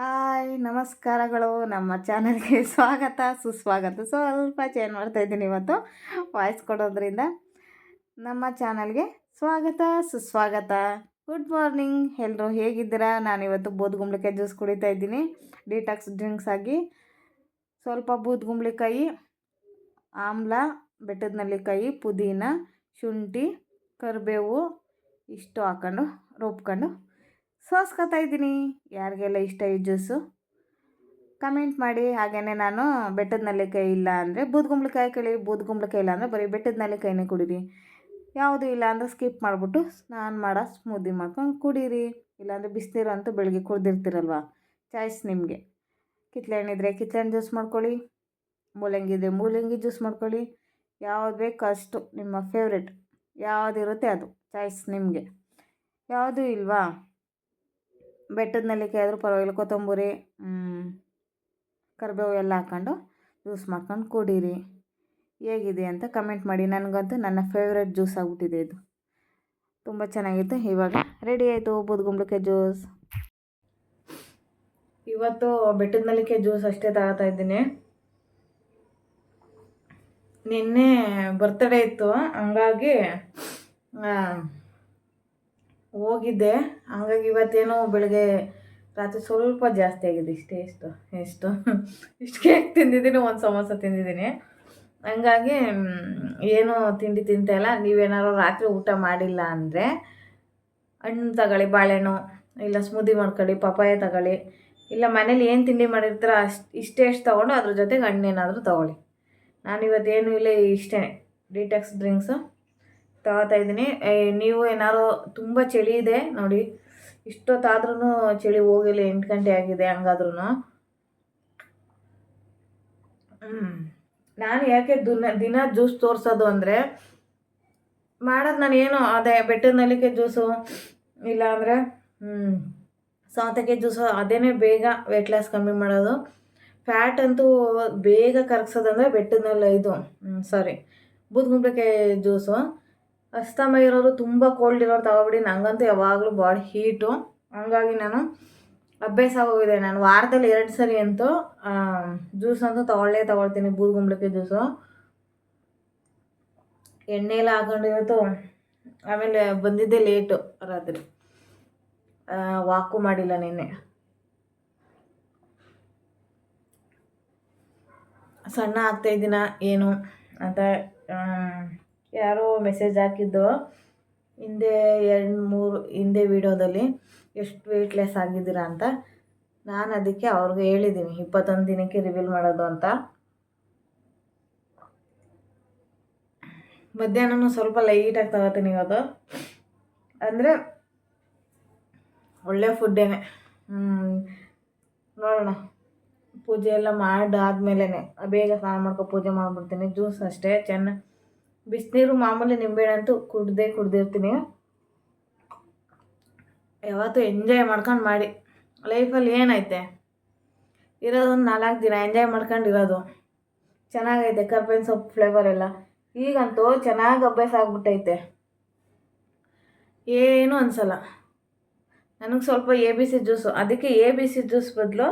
Hi, ನಮಸ್ಕಾರಗಳು. ನಮ್ಮ ಚಾನಲ್ಗೆ ಸ್ವಾಗತ. ಸುಸ್ವಾಗತ. ಸ್ವಲ್ಪ ಚೇಂಜ್ ಮಾಡ್ತಾ ಇದ್ದೀನಿ ಇವತ್ತು. ವಾಯ್ಸ್ ಕೊಡೋದ್ರಿಂದ ನಮ್ಮ ಚಾನಲ್ಗೆ ಸ್ವಾಗತ, ಸುಸ್ವಾಗತ. ಗುಡ್ ಮಾರ್ನಿಂಗ್ ಎಲ್ಲರೂ ಹೇಗಿದ್ದೀರಾ? ನಾನಿವತ್ತು ಬೂದ್ಗುಂಬಳಿಕಾಯಿ ಜ್ಯೂಸ್ ಕುಡಿತಾ ಇದ್ದೀನಿ. ಡಿಟಾಕ್ಸ್ ಡ್ರಿಂಕ್ಸ್ ಆಗಿ ಸ್ವಲ್ಪ ಬೂದ್ಗುಂಬಳಿಕಾಯಿ, ಆಮ್ಲ ಬೆಟ್ಟದ ನಲ್ಲಿಕಾಯಿ ಪುದೀನ, ಶುಂಠಿ, ಕರಿಬೇವು ಇಷ್ಟು ಹಾಕೊಂಡು, ರುಬ್ಕೊಂಡು ಸೋಸ್ಕೊತಾ ಇದ್ದೀನಿ. ಯಾರಿಗೆಲ್ಲ ಇಷ್ಟ ಈ ಜ್ಯೂಸು? ಕಮೆಂಟ್ ಮಾಡಿ. ಹಾಗೆಯೇ ನಾನು ಬೆಟ್ಟದ ನೆಲ್ಲಿಕಾಯಿ ಇಲ್ಲ ಅಂದರೆ ಬೂದ್ಗುಂಬಳಕಾಯಿ ಕಳಿ ಬೂದ್ಗುಂಬಳಕಾಯಿ ಇಲ್ಲ ಅಂದರೆ ಬರೀ ಬೆಟ್ಟದ ನೆಲ್ಲಿಕಾಯಿನೇ ಕುಡೀರಿ. ಯಾವುದು ಇಲ್ಲ ಅಂದರೆ ಸ್ಕಿಪ್ ಮಾಡಿಬಿಟ್ಟು ಸ್ನಾನ ಮಾಡೋ, ಸ್ಮೂದಿ ಮಾಡ್ಕೊಂಡು ಕುಡೀರಿ. ಇಲ್ಲಾಂದರೆ ಬಿಸಿನೀರು ಅಂತೂ ಬೆಳಗ್ಗೆ ಕುಡ್ದಿರ್ತೀರಲ್ವ? ಚಾಯ್ಸ್ ನಿಮಗೆ. ಕಿತ್ಳೆಹಣ್ಣು ಇದ್ದರೆ ಕಿತ್ಳೆಹಣ್ಣು ಜ್ಯೂಸ್ ಮಾಡ್ಕೊಳ್ಳಿ. ಮೂಲಂಗಿ ಇದ್ದರೆ ಮೂಲಂಗಿ ಜ್ಯೂಸ್ ಮಾಡ್ಕೊಳ್ಳಿ. ಯಾವ್ದು ಬೇಕು ಅಷ್ಟು ನಿಮ್ಮ ಫೇವ್ರೆಟ್. ಯಾವುದಿರುತ್ತೆ ಅದು, ಚಾಯ್ಸ್ ನಿಮಗೆ. ಯಾವುದೂ ಇಲ್ವಾ? ಬೆಟ್ಟದ ನೆಲ್ಲಿಕಾಯಿ ಆದರೂ ಪರವಾಗಿಲ್ಲ, ಕೊತ್ತಂಬರಿ ಕರಿಬೇವು ಎಲ್ಲ ಹಾಕ್ಕೊಂಡು ಜ್ಯೂಸ್ ಮಾಡ್ಕೊಂಡು ಕುಡೀರಿ. ಹೇಗಿದೆ ಅಂತ ಕಮೆಂಟ್ ಮಾಡಿ. ನನಗಂತೂ ನನ್ನ ಫೇವ್ರೆಟ್ ಜ್ಯೂಸ್ ಆಗ್ಬಿಟ್ಟಿದೆ ಇದು. ತುಂಬ ಚೆನ್ನಾಗಿತ್ತು. ಇವಾಗ ರೆಡಿ ಆಯಿತು ಬೂದ್ಗುಂಬಳಕಾಯಿ ಜ್ಯೂಸ್ ಇವತ್ತು ಬೆಟ್ಟದ ನೆಲ್ಲಿಕೆ ಜ್ಯೂಸ್ ಅಷ್ಟೇ ತಗೋತಾ ಇದ್ದೀನಿ. ನಿನ್ನೆ ಬರ್ತಡೇ ಇತ್ತು. ಹಂಗಾಗಿ ಹೋಗಿದ್ದೆ. ಹಂಗಾಗಿ ಇವತ್ತೇನೋ ಬೆಳಗ್ಗೆ ರಾತ್ರಿ ಸ್ವಲ್ಪ ಜಾಸ್ತಿ ಆಗಿದೆ ಇಷ್ಟೇ, ಇಷ್ಟು ಎಷ್ಟು ಇಷ್ಟು ಕೇಕ್ ತಿಂದಿದ್ದೀನಿ? ಒಂದು ಸಮೋಸ ತಿಂದಿದ್ದೀನಿ. ಹಂಗಾಗಿ ಏನು ತಿಂಡಿ ತಿಂತಾಯಿಲ್ಲ ನೀವೇನಾದ್ರು ರಾತ್ರಿ ಊಟ ಮಾಡಿಲ್ಲ ಅಂದರೆ ಹಣ್ಣು ತಗೊಳ್ಳಿ, ಬಾಳೆಹಣ್ಣು, ಇಲ್ಲ ಸ್ಮೂದಿ ಮಾಡ್ಕೊಳ್ಳಿ ಪಪಾಯ ತಗೊಳ್ಳಿ, ಇಲ್ಲ ಮನೇಲಿ ಏನು ತಿಂಡಿ ಮಾಡಿರ್ತೀರೋ ಅಷ್ಟು, ಇಷ್ಟೇ ಎಷ್ಟು ತೊಗೊಂಡು ಅದ್ರ ಜೊತೆಗೆ ಹಣ್ಣೇನಾದರೂ ತೊಗೊಳ್ಳಿ. ನಾನು ಇವತ್ತೇನು ಇಲ್ಲ ಇಷ್ಟೇ ಡಿಟಾಕ್ಸ್ ಡ್ರಿಂಕ್ಸು ತಗೋತಾ ಇದ್ದೀನಿ. ನೀವು ಏನಾದ್ರು ತುಂಬ ಚಳಿ ಇದೆ ನೋಡಿ. ಇಷ್ಟೊತ್ತಾದ್ರೂ ಚಳಿ ಹೋಗಿಲ್ಲ, ಎಂಟು ಗಂಟೆ ಆಗಿದೆ ಹಂಗಾದ್ರೂ ನಾನು ಯಾಕೆ ದಿನ ದಿನ ಜ್ಯೂಸ್ ತೋರಿಸೋದು ಅಂದರೆ, ಮಾಡೋದು ನಾನು ಏನು, ಅದೇ ಬೆಟ್ಟದ ನಲಿಕೆ ಜ್ಯೂಸು ಇಲ್ಲಾಂದರೆ ಸೌತೆಕಾಯಿ ಜ್ಯೂಸು, ಅದೇನೇ ಬೇಗ ವೆಯ್ಟ್ ಲಾಸ್ ಕಮ್ಮಿ ಮಾಡೋದು. ಫ್ಯಾಟ್ ಅಂತೂ ಬೇಗ ಕರಗ್ಸೋದಂದರೆ ಬೆಟ್ಟದ ಇದು. ಸಾರಿ ಬೂದ್ಗುಂಬಳಕಾಯಿ ಜ್ಯೂಸು. ಅಸ್ತಮ ಇರೋರು ತುಂಬ ಕೋಲ್ಡ್ ಇರೋರು ತಗೊಬಿಡಿ ನನಗಂತೂ ಯಾವಾಗಲೂ ಬಾಡಿ ಹೀಟು ಹಂಗಾಗಿ ನಾನು ಅಭ್ಯಾಸ ಆಗೋಗಿದೆ. ನಾನು ವಾರದಲ್ಲಿ ಎರಡು ಸರಿ ಅಂತೂ ಜ್ಯೂಸ್ ಅಂತೂ ತೊಗೊಳ್ಳೇ ತೊಗೊಳ್ತೀನಿ. ಬೂದುಗುಂಬಳಕ್ಕೆ ಜ್ಯೂಸು ಎಣ್ಣೆ ಎಲ್ಲ ಹಾಕೊಂಡು ಆಮೇಲೆ ಬಂದಿದ್ದೆ ಲೇಟು ರಾತ್ರಿ. ವಾಕು ಮಾಡಿಲ್ಲ ನಿನ್ನೆ. ಸಣ್ಣ ಆಗ್ತಾಯಿದ್ದೀನ ಏನು? ಅಂತ ಯಾರೋ ಮೆಸೇಜ್ ಹಾಕಿದ್ದು. ಹಿಂದೆ ಎರಡು ಮೂರು, ಹಿಂದೆ ವೀಡಿಯೋದಲ್ಲಿ ಎಷ್ಟು ವೆಯ್ಟ್ಲೆಸ್ ಆಗಿದ್ದೀರಾ ಅಂತ. ನಾನು ಅದಕ್ಕೆ ಅವ್ರಿಗೆ ಹೇಳಿದ್ದೀನಿ ಇಪ್ಪತ್ತೊಂದು ದಿನಕ್ಕೆ ರಿವೀಲ್ ಮಾಡೋದು ಅಂತ. ಮಧ್ಯಾಹ್ನನೂ ಸ್ವಲ್ಪ ಲೈಟಾಗಿ ತಗೋತೀನಿ ಇವತ್ತು. ಅಂದರೆ ಒಳ್ಳೆ ಫುಡ್ಡೇನೆ ನೋಡೋಣ. ಪೂಜೆ ಎಲ್ಲ ಮಾಡಾದ್ಮೇಲೆ ಬೇಗ ಸ್ನಾನ ಮಾಡ್ಕೊ ಪೂಜೆ ಮಾಡಿಬಿಡ್ತೀನಿ. ಜ್ಯೂಸ್ ಅಷ್ಟೇ ಚೆನ್ನಾಗಿ ಬಿಸಿನೀರು ಮಾಮೂಲಿ ನಿಂಬೆಹಣ್ಣು ಅಂತೂ ಕುಡ್ದೇ ಕುಡ್ದಿರ್ತೀನಿ. ಯಾವತ್ತೂ ಎಂಜಾಯ್ ಮಾಡ್ಕೊಂಡು ಮಾಡಿ. ಲೈಫಲ್ಲಿ ಏನೈತೆ? ಇರೋದು ಒಂದು ನಾಲ್ಕು ದಿನ ಎಂಜಾಯ್ ಮಾಡ್ಕೊಂಡಿರೋದು ಚೆನ್ನಾಗೈತೆ ಕರ್ಬೇವಿನ ಸೊಪ್ಪು ಫ್ಲೇವರ್ ಎಲ್ಲ. ಈಗಂತೂ ಚೆನ್ನಾಗಿ ಅಭ್ಯಾಸ ಆಗ್ಬಿಟ್ಟೈತೆ. ಏನೂ ಅನಿಸಲ್ಲ. ನನಗೆ ಸ್ವಲ್ಪ ಎ ಬಿ ಸಿ ಜ್ಯೂಸು ಅದಕ್ಕೆ ಎ ಬಿ ಸಿ ಜ್ಯೂಸ್ ಬದಲು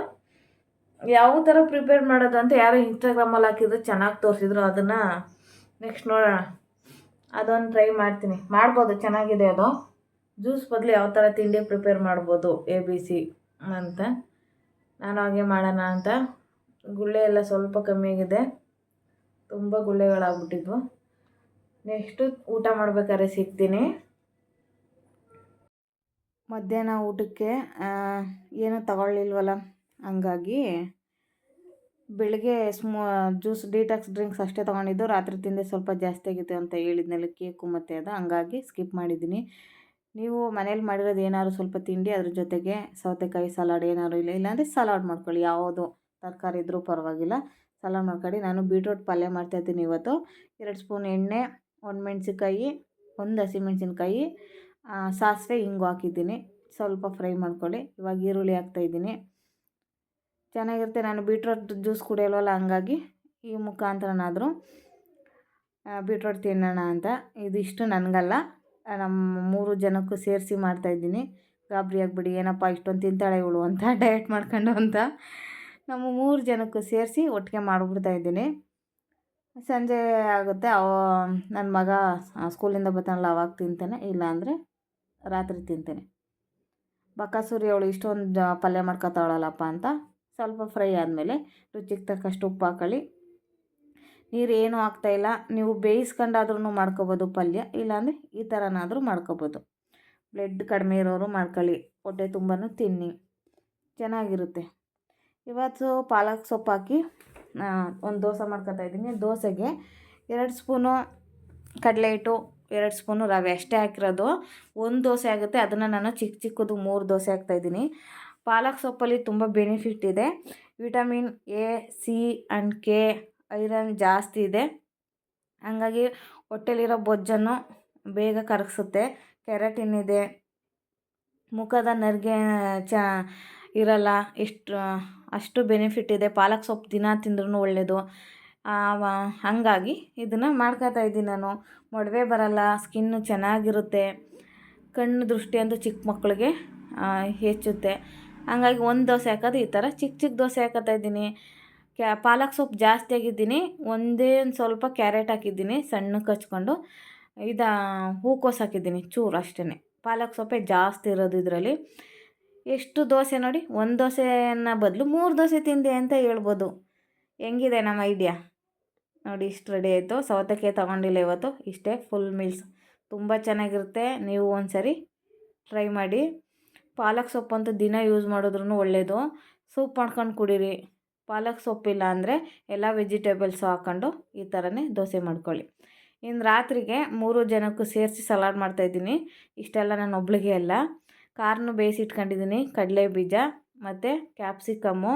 ಯಾವ ಥರ ಪ್ರಿಪೇರ್ ಮಾಡೋದು ಅಂತ ಯಾರೋ ಇನ್ಸ್ಟಾಗ್ರಾಮಲ್ಲಿ ಹಾಕಿದ್ರು ಚೆನ್ನಾಗಿ ತೋರಿಸಿದ್ರು ಅದನ್ನು ನೆಕ್ಸ್ಟ್ ನೋಡೋಣ. ಅದೊಂದು ಟ್ರೈ ಮಾಡ್ತೀನಿ. ಮಾಡ್ಬೋದು, ಚೆನ್ನಾಗಿದೆ ಅದು. ಜ್ಯೂಸ್ ಬದಲು ಯಾವ ಥರ ತಿಂಡಿ ಪ್ರಿಪೇರ್ ಮಾಡ್ಬೋದು ಎ ಬಿ ಸಿ ಅಂತ. ನಾನು ಹಾಗೆ ಮಾಡೋಣ ಅಂತ. ಗುಳ್ಳೆ ಎಲ್ಲ ಸ್ವಲ್ಪ ಕಮ್ಮಿಯಾಗಿದೆ ತುಂಬ ಗುಳ್ಳೆಗಳಾಗ್ಬಿಟ್ಟಿದ್ವು. ನೆಕ್ಸ್ಟು ಊಟ ಮಾಡ್ಬೇಕಾದ್ರೆ ಸಿಗ್ತೀನಿ. ಮಧ್ಯಾಹ್ನ ಊಟಕ್ಕೆ ಏನೂ ತಗೊಳ್ಳಿಲ್ವಲ್ಲ? ಹಂಗಾಗಿ ಬೆಳಗ್ಗೆ ಸ್ಮೂ, ಜ್ಯೂಸ್ ಡೀಟಾಕ್ಸ್ ಡ್ರಿಂಕ್ಸ್ ಅಷ್ಟೇ ತೊಗೊಂಡಿದ್ದು, ರಾತ್ರಿ ತಿಂದೆ ಸ್ವಲ್ಪ ಜಾಸ್ತಿ ಆಗಿತ್ತು ಅಂತ ಹೇಳಿದ್ನಲ್ಲ ಕೇಕು ಮತ್ತು ಅದು, ಹಂಗಾಗಿ ಸ್ಕಿಪ್ ಮಾಡಿದ್ದೀನಿ. ನೀವು ಮನೇಲಿ ಮಾಡಿರೋದು ಏನಾದ್ರು ಸ್ವಲ್ಪ ತಿಂಡಿ, ಅದ್ರ ಜೊತೆಗೆ ಸೌತೆಕಾಯಿ ಸಲಾಡ್ ಏನಾದ್ರು ಇಲ್ಲ, ಇಲ್ಲಾಂದರೆ ಸಲಾಡ್ ಮಾಡ್ಕೊಳ್ಳಿ, ಯಾವುದು ತರಕಾರಿ ಇದ್ದರೂ ಪರವಾಗಿಲ್ಲ. ಸಲಾಡ್ ಮಾಡ್ಕೊಳ್ಳಿ ನಾನು ಬೀಟ್ರೋಟ್ ಪಲ್ಯ ಮಾಡ್ತಾ ಇದ್ದೀನಿ ಇವತ್ತು. ಎರಡು ಸ್ಪೂನ್ ಎಣ್ಣೆ, ಒಂದು ಮೆಣಸಿನ್ಕಾಯಿ, ಒಂದು ಹಸಿಮೆಣ್ಸಿನ್ಕಾಯಿ ಸಾಸಿವೆ ಹಿಂಗು ಹಾಕಿದ್ದೀನಿ. ಸ್ವಲ್ಪ ಫ್ರೈ ಮಾಡ್ಕೊಳ್ಳಿ. ಇವಾಗ ಈರುಳ್ಳಿ ಹಾಕ್ತಾಯಿದ್ದೀನಿ ಚೆನ್ನಾಗಿರುತ್ತೆ. ನಾನು ಬೀಟ್ರೋಟ್ ಜ್ಯೂಸ್ ಕುಡಿಯಲ್ವಲ್ಲ, ಹಂಗಾಗಿ ಈ ಮುಖಾಂತರನಾದರೂ ಬೀಟ್ರೋಟ್ ತಿನ್ನೋಣ ಅಂತ. ಇದಿಷ್ಟು ನನಗಲ್ಲ. ನಮ್ಮ ಮೂರು ಜನಕ್ಕೂ ಸೇರಿಸಿ ಮಾಡ್ತಾಯಿದ್ದೀನಿ ಗಾಬರಿ ಆಗಿಬಿಡಿ. ಏನಪ್ಪ ಇಷ್ಟೊಂದು ತಿಂತಾಳೆ ಇವಳು ಅಂತ ಡಯಟ್ ಮಾಡ್ಕೊಂಡು ಅಂತ. ನಮ್ಮ ಮೂರು ಜನಕ್ಕೂ ಸೇರಿಸಿ ಒಟ್ಟಿಗೆ ಮಾಡಿಬಿಡ್ತಾ ಇದ್ದೀನಿ. ಸಂಜೆ ಆಗುತ್ತೆ. ಅವ ನನ್ನ ಮಗ ಸ್ಕೂಲಿಂದ ಬರ್ತಾನಲ್ಲ, ಅವಾಗ ತಿಂತಾನೆ. ಇಲ್ಲಾಂದರೆ ರಾತ್ರಿ ತಿಂತೇನೆ. ಬಕಾಸೂರಿ ಅವಳು ಇಷ್ಟೊಂದು ಪಲ್ಯ ಮಾಡ್ಕೊತಾವಳಲ್ಲಪ್ಪ ಅಂತ. ಸ್ವಲ್ಪ ಫ್ರೈ ಆದಮೇಲೆ ರುಚಿಗೆ ತಕ್ಕಷ್ಟು ಉಪ್ಪು ಹಾಕೊಳ್ಳಿ. ನೀರು ಏನೂ ಆಗ್ತಾಯಿಲ್ಲ ನೀವು ಬೇಯಿಸ್ಕೊಂಡಾದ್ರೂ ಮಾಡ್ಕೋಬೋದು ಪಲ್ಯ, ಇಲ್ಲಾಂದರೆ ಈ ಥರನಾದರೂ ಮಾಡ್ಕೋಬೋದು. ಬ್ಲಡ್ ಕಡಿಮೆ ಇರೋರು ಮಾಡ್ಕೊಳ್ಳಿ. ಹೊಟ್ಟೆ ತುಂಬಾ ತಿನ್ನಿ. ಚೆನ್ನಾಗಿರುತ್ತೆ. ಇವತ್ತು ಪಾಲಕ್ ಸೊಪ್ಪು ಹಾಕಿ ಒಂದು ದೋಸೆ ಮಾಡ್ಕೊತಾ ಇದ್ದೀನಿ. ದೋಸೆಗೆ ಎರಡು ಸ್ಪೂನು ಕಡಲೆ ಹಿಟ್ಟು, ಎರಡು ಸ್ಪೂನು ರವೆ, ಅಷ್ಟೇ ಹಾಕಿರೋದು. ಒಂದು ದೋಸೆ ಆಗುತ್ತೆ. ಅದನ್ನು ನಾನು ಚಿಕ್ಕ ಚಿಕ್ಕದು ಮೂರು ದೋಸೆ ಹಾಕ್ತಾಯಿದ್ದೀನಿ ಪಾಲಕ್ ಸೊಪ್ಪಲ್ಲಿ ತುಂಬ ಬೆನಿಫಿಟ್ ಇದೆ. Vitamin A C and K iron ಜಾಸ್ತಿ ಇದೆ. ಹಾಗಾಗಿ ಹೊಟ್ಟೆಲಿರೋ ಬೊಜ್ಜನ್ನು ಬೇಗ ಕರಗಿಸುತ್ತೆ. ಕೆರಟಿನ್ ಇದೆ. ಮುಖದ ನರಿಗೆ, ಚ, ಇರಲ್ಲ. ಇಷ್ಟು ಅಷ್ಟು ಬೆನಿಫಿಟ್ ಇದೆ. ಪಾಲಕ್ ಸೊಪ್ಪು ದಿನ ತಿಂದ್ರೂ ಒಳ್ಳೆಯದು ಹಾಗಾಗಿ ಇದನ್ನು ಮಾಡ್ಕೊತಾ ಇದ್ದೀನಿ ನಾನು. ಮೊಡವೆ ಬರಲ್ಲ ಸ್ಕಿನ್ನು ಚೆನ್ನಾಗಿರುತ್ತೆ. ಕಣ್ಣು ದೃಷ್ಟಿ ಅಂತೂ ಚಿಕ್ಕ ಮಕ್ಕಳಿಗೆ ಹೆಚ್ಚುತ್ತೆ. ಹಂಗಾಗಿ ಒಂದು ದೋಸೆ ಹಾಕೋದು ಈ ಥರ ಚಿಕ್ಕ ಚಿಕ್ಕ ದೋಸೆ ಹಾಕೋತಾ ಇದ್ದೀನಿ. ಕ್ಯಾ, ಪಾಲಕ್ ಸೊಪ್ಪು ಜಾಸ್ತಿ ಆಗಿದ್ದೀನಿ. ಒಂದೇ ಒಂದು ಸ್ವಲ್ಪ ಕ್ಯಾರೆಟ್ ಹಾಕಿದ್ದೀನಿ ಸಣ್ಣಕ್ಕೆ ಹಚ್ಕೊಂಡು ಇದು, ಹೂಕೋಸು ಹಾಕಿದ್ದೀನಿ, ಚೂರು ಅಷ್ಟೇ ಪಾಲಕ್ ಸೊಪ್ಪೆ ಜಾಸ್ತಿ ಇರೋದು ಇದರಲ್ಲಿ. ಎಷ್ಟು ದೋಸೆ ನೋಡಿ, ಒಂದು ದೋಸೆನ ಬದಲು ಮೂರು ದೋಸೆ ತಿಂದೆ ಅಂತ ಹೇಳ್ಬೋದು. ಹೆಂಗಿದೆ ನಮ್ಮ ಐಡಿಯಾ? ನೋಡಿ, ಇಷ್ಟು ರೆಡಿ ಆಯಿತು. ಸೌತೆಕಾಯಿ ತೊಗೊಂಡಿಲ್ಲ ಇವತ್ತು. ಇಷ್ಟೇ ಫುಲ್ ಮೀಲ್ಸ್ ತುಂಬ ಚೆನ್ನಾಗಿರುತ್ತೆ. ನೀವು ಒಂದು ಸರಿ ಟ್ರೈ ಮಾಡಿ. ಪಾಲಕ್ ಸೊಪ್ಪಂತೂ ದಿನ ಯೂಸ್ ಮಾಡಿದ್ರೂ ಒಳ್ಳೆಯದು ಸೂಪ್ ಮಾಡ್ಕೊಂಡು ಕುಡೀರಿ. ಪಾಲಕ್ ಸೊಪ್ಪಿಲ್ಲ ಅಂದರೆ ಎಲ್ಲ ವೆಜಿಟೇಬಲ್ಸು ಹಾಕ್ಕೊಂಡು ಈ ಥರನೇ ದೋಸೆ ಮಾಡ್ಕೊಳ್ಳಿ. ಇನ್ನು ರಾತ್ರಿಗೆ ಮೂರು ಜನಕ್ಕೂ ಸೇರಿಸಿ ಸಲಾಡ್ ಮಾಡ್ತಾಯಿದ್ದೀನಿ ಇಷ್ಟೆಲ್ಲ ನಾನು ಒಬ್ಳಿಗೆ ಅಲ್ಲ. ಕಾರ್ನು ಬೇಯಿಸಿಟ್ಕೊಂಡಿದ್ದೀನಿ ಕಡಲೆ ಬೀಜ ಮತ್ತು ಕ್ಯಾಪ್ಸಿಕಮ್ಮು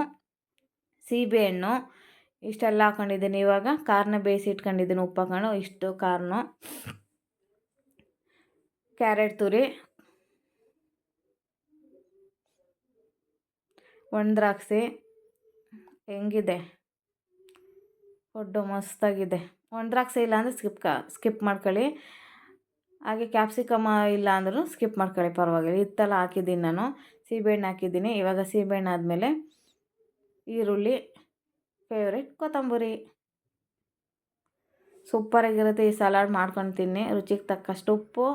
ಸೀಬೆಹಣ್ಣು ಇಷ್ಟೆಲ್ಲ ಹಾಕೊಂಡಿದ್ದೀನಿ. ಇವಾಗ ಕಾರ್ನ ಬೇಯಿಸಿ ಇಟ್ಕೊಂಡಿದ್ದೀನಿ ಉಪ್ಪು ಹಾಕೊಂಡು ಇಷ್ಟು ಕಾರ್ನು. ಕ್ಯಾರೆಟ್ ತುರಿ ಒಣದ್ರಾಕ್ಷಿ ಹೆಂಗಿದೆ? ಫುಡ್ಡು ಮಸ್ತಾಗಿದೆ. ಒಣದ್ರಾಕ್ಷಿ ಇಲ್ಲ ಅಂದರೆ ಸ್ಕಿಪ್ ಕ, ಸ್ಕಿಪ್ ಮಾಡ್ಕೊಳ್ಳಿ. ಹಾಗೆ ಕ್ಯಾಪ್ಸಿಕಮ್ ಇಲ್ಲ ಅಂದ್ರೂ ಸ್ಕಿಪ್ ಮಾಡ್ಕೊಳ್ಳಿ, ಪರವಾಗಿಲ್ಲ. ಇತ್ತಲ್ಲ ಹಾಕಿದ್ದೀನಿ ನಾನು. ಸೀಬೆಹಣ್ಣು ಹಾಕಿದ್ದೀನಿ. ಇವಾಗ ಸೀಬೆಹಣ್ಣು ಆದಮೇಲೆ ಈರುಳ್ಳಿ ಫೇವ್ರೆಟ್ ಕೊತ್ತಂಬರಿ. ಸೂಪರಾಗಿರುತ್ತೆ ಈ ಸಲಾಡ್ ಮಾಡ್ಕೊಂಡು ತಿನ್ನಿ. ರುಚಿಗೆ ತಕ್ಕಷ್ಟು ಉಪ್ಪು.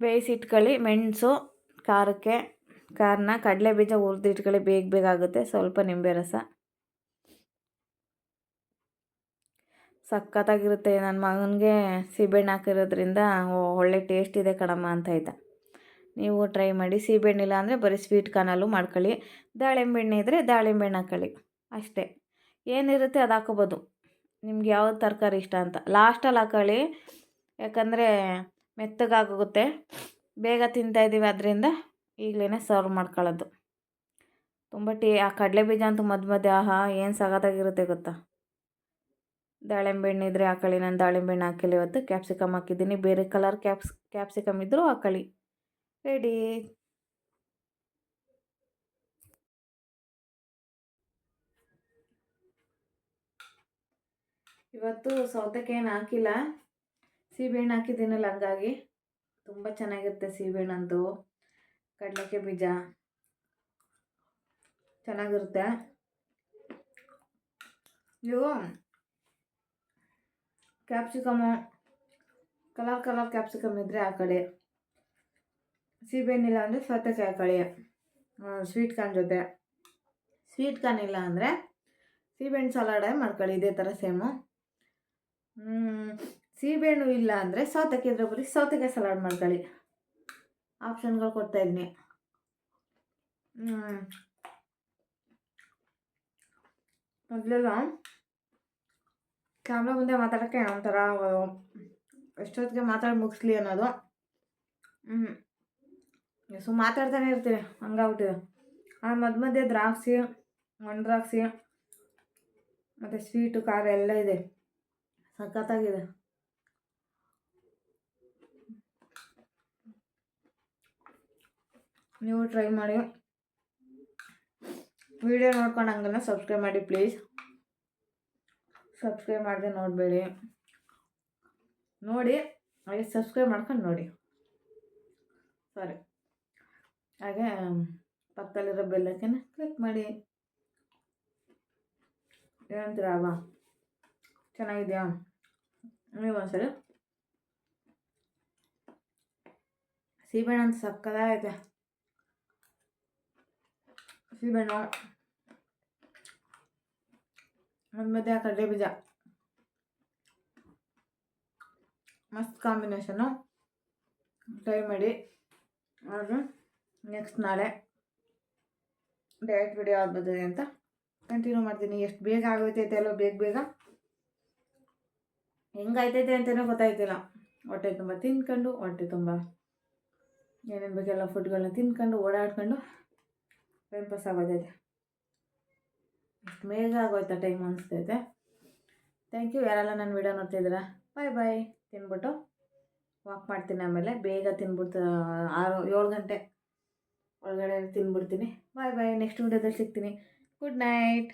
ಬೇಯಿಸಿಟ್ಕೊಳ್ಳಿ ಮೆಣಸು, ಖಾರಕ್ಕೆ, ಖಾರನ ಕಡಲೆ ಬೀಜ ಹುರಿದಿಟ್ಕೊಳ್ಳಿ ಬೇಗ ಬೇಗ ಆಗುತ್ತೆ. ಸ್ವಲ್ಪ ನಿಂಬೆ ರಸ. ಸಖತ್ತಾಗಿರುತ್ತೆ. ನನ್ನ ಮಗನಿಗೆ ಸೀಬೆಹಣ್ಣು ಹಾಕಿರೋದ್ರಿಂದ ಒಳ್ಳೆ ಟೇಸ್ಟ್ ಇದೆ ಕಣಮ್ಮ ಅಂತ ಇದ್ದ ನೀವು ಟ್ರೈ ಮಾಡಿ. ಸೀಬೆಹಣ್ಣಿಲ್ಲ ಅಂದರೆ ಬರೀ ಸ್ವೀಟ್ ಕಾರ್ನಲ್ಲೂ ಮಾಡ್ಕೊಳ್ಳಿ. ದಾಳಿಂಬೆ ಹಣ್ಣು ಇದ್ದರೆ ದಾಳಿಂಬೆ ಹಣ್ಣು ಹಾಕೊಳ್ಳಿ. ಅಷ್ಟೇ. ಏನಿರುತ್ತೆ ಅದು ಹಾಕೋಬೋದು ನಿಮ್ಗೆ ಯಾವ ತರಕಾರಿ ಇಷ್ಟ ಅಂತ. ಲಾಸ್ಟಲ್ಲಿ ಹಾಕೊಳ್ಳಿ. ಯಾಕಂದರೆ ಮೆತ್ತಗಾಗೋಗುತ್ತೆ ಬೇಗ ತಿಂತಾಯಿದ್ದೀವಿ ಅದರಿಂದ ಈಗಲೇ ಸರ್ವ್ ಮಾಡ್ಕೊಳ್ಳೋದು. ತುಂಬ ಟೇ, ಆ ಕಡಲೆ ಬೀಜ ಅಂತೂ ಮಧ್ಯ ಮಧ್ಯೆ ಆಹಾ, ಏನು ಸಗದಾಗಿರುತ್ತೆ ಗೊತ್ತಾ? ದಾಳಿಂಬೆ ಹಣ್ಣು ಇದ್ದರೆ ಹಾಕೊಳ್ಳಿ ನಾನು ದಾಳಿಂಬೆ ಹಣ್ಣು ಹಾಕಿಲ್ಲ ಇವತ್ತು ಕ್ಯಾಪ್ಸಿಕಮ್ ಹಾಕಿದ್ದೀನಿ. ಬೇರೆ ಕಲರ್ ಕ್ಯಾಪ್ಸ್ ಕ್ಯಾಪ್ಸಿಕಮ್ ಇದ್ದರೂ ಹಾಕೊಳ್ಳಿ ರೆಡಿ ಇವತ್ತು ಸೌತೆಕೇನು ಹಾಕಿಲ್ಲ. ಸೀಬೆಹಣ್ಣು ಹಾಕಿದ್ದೀನಲ್ಲ ಹಂಗಾಗಿ. ತುಂಬ ಚೆನ್ನಾಗಿರುತ್ತೆ ಸೀಬೆಹಣ್ಣಂತೂ ಕಡಲೆಕಾಯಿ ಬೀಜ. ಚೆನ್ನಾಗಿರುತ್ತೆ. ನೀವು ಕ್ಯಾಪ್ಸಿಕಮು ಕಲರ್ ಕಲರ್ ಕ್ಯಾಪ್ಸಿಕಮ್ ಇದ್ದರೆ ಆ ಕಡೆ. ಸೀಬೆಹಣ್ಣಿಲ್ಲ ಅಂದರೆ ಸೌತೆಕಾಯಿ ಹಾಕೊಳ್ಳಿ ಸ್ವೀಟ್ ಕಾರ್ನ್ ಜೊತೆ. ಸ್ವೀಟ್ ಕಾರ್ನ್ ಇಲ್ಲ ಅಂದರೆ ಸೀಬೆಹಣ್ಣು ಸಲಾಡೇ ಮಾಡ್ಕೊಳ್ಳಿ, ಇದೇ ಥರ ಸೇಮು ಸೀಬೆಹಣ್ಣು ಇಲ್ಲ ಅಂದರೆ ಸೌತೆಕಾಯಿ ಇದ್ರೆ ಬರೀ ಸೌತೆಕಾಯಿ ಸಲಾಡ್ ಮಾಡ್ಕೊಳ್ಳಿ. ಆಪ್ಷನ್ಗಳು ಕೊಡ್ತಾಯಿದ್ದೀನಿ ಮೊದಲೆಲ್ಲ ಕ್ಯಾಮ್ರಾ ಮುಂದೆ ಮಾತಾಡೋಕ್ಕೆ ಒಂಥರ ಎಷ್ಟೊತ್ತಿಗೆ ಮಾತಾಡಿ ಮುಗಿಸ್ಲಿ ಅನ್ನೋದು. ಹ್ಞೂ ಸೊ ಮಾತಾಡ್ತಾನೆ ಇರ್ತೀವಿ ಹಂಗಾಗ್ಬಿಟ್ಟಿದೆ. ಆ ಮಧ್ಯ ಮಧ್ಯೆ ದ್ರಾಕ್ಷಿ, ಒಣ ದ್ರಾಕ್ಷಿ, ಮತ್ತು ಸ್ವೀಟು ಖಾರ ಎಲ್ಲ ಇದೆ. ಸಖತ್ತಾಗಿದೆ. ನೀವು ಟ್ರೈ ಮಾಡಿ. ವಿಡಿಯೋ ನೋಡ್ಕೊಂಡು ಹಂಗಲ್ಲ ಸಬ್ಸ್ಕ್ರೈಬ್ ಮಾಡಿ ಪ್ಲೀಸ್ ಸಬ್ಸ್ಕ್ರೈಬ್ ಮಾಡಿದೆ ನೋಡಬೇಡಿ. ನೋಡಿ, ಹಾಗೆ ಸಬ್ಸ್ಕ್ರೈಬ್ ಮಾಡ್ಕೊಂಡು ನೋಡಿ. ಸಾರಿ. ಹಾಗೆ ಪಕ್ಕದಲ್ಲಿರೋ ಬೆಲ್ಲಕ್ಕೇನೆ ಕ್ಲಿಕ್ ಮಾಡಿ. ಏನಂತೀರ, ಅಲ್ವಾ? ಚೆನ್ನಾಗಿದೆಯಾ? ನೀವು ಒಂದ್ಸರಿ. ಸೀಬೆಹಣ್ಣು ಅಂತ ಸಕ್ಕದಾಗೈತೆ ಸೀಬೆಹಣ್ಣು ಒಂದು ಮಧ್ಯ ಕಡಲೆ ಬೀಜ ಮಸ್ತ್ ಕಾಂಬಿನೇಷನು ಟ್ರೈ ಮಾಡಿ ಅದು ನೆಕ್ಸ್ಟ್ ನಾಳೆ ಡೈರೆಕ್ಟ್ ವಿಡಿಯೋ ಯಾವ್ದು ಬರ್ತದೆ ಅಂತ ಕಂಟಿನ್ಯೂ ಮಾಡ್ತೀನಿ। ಎಷ್ಟು ಬೇಗ ಆಗೋಯ್ತೈತೆ ಅಲ್ಲೋ ಬೇಗ ಬೇಗ। ಹೆಂಗಾಯ್ತೈತೆ ಅಂತಲೇ ಗೊತ್ತಾಯ್ತಿಲ್ಲ. ಹೊಟ್ಟೆ ತುಂಬ ತಿನ್ಕೊಂಡು, ಹೊಟ್ಟೆ ತುಂಬ ಏನೇನು ಬೇಕೆಲ್ಲ ಫುಡ್ಗಳನ್ನ ತಿನ್ಕೊಂಡು, ಓಡಾಡ್ಕೊಂಡು ಟೈಮ್ ಪಾಸ್ ಆಗೋದೈತೆ ಬೇಗ ಆಗೋಯ್ತಾ ಟೈಮ್ ಅನಿಸ್ತೈತೆ. ಥ್ಯಾಂಕ್ ಯು ಯಾರೆಲ್ಲ ನನ್ನ ವಿಡಿಯೋ ನೋಡ್ತಿದ್ದೀರಾ? ಬಾಯ್ ಬಾಯ್ ತಿನ್ಬಿಟ್ಟು ವಾಕ್ ಮಾಡ್ತೀನಿ ಆಮೇಲೆ ಬೇಗ ತಿನ್ಬಿಡ್ತು, ಆರು, ಏಳು ಗಂಟೆ ಒಳಗಡೆ ತಿನ್ಬಿಡ್ತೀನಿ. ಬಾಯ್ ಬಾಯ್ ನೆಕ್ಸ್ಟ್ ವಿಡಿಯೋದಲ್ಲಿ ಸಿಗ್ತೀನಿ. Good night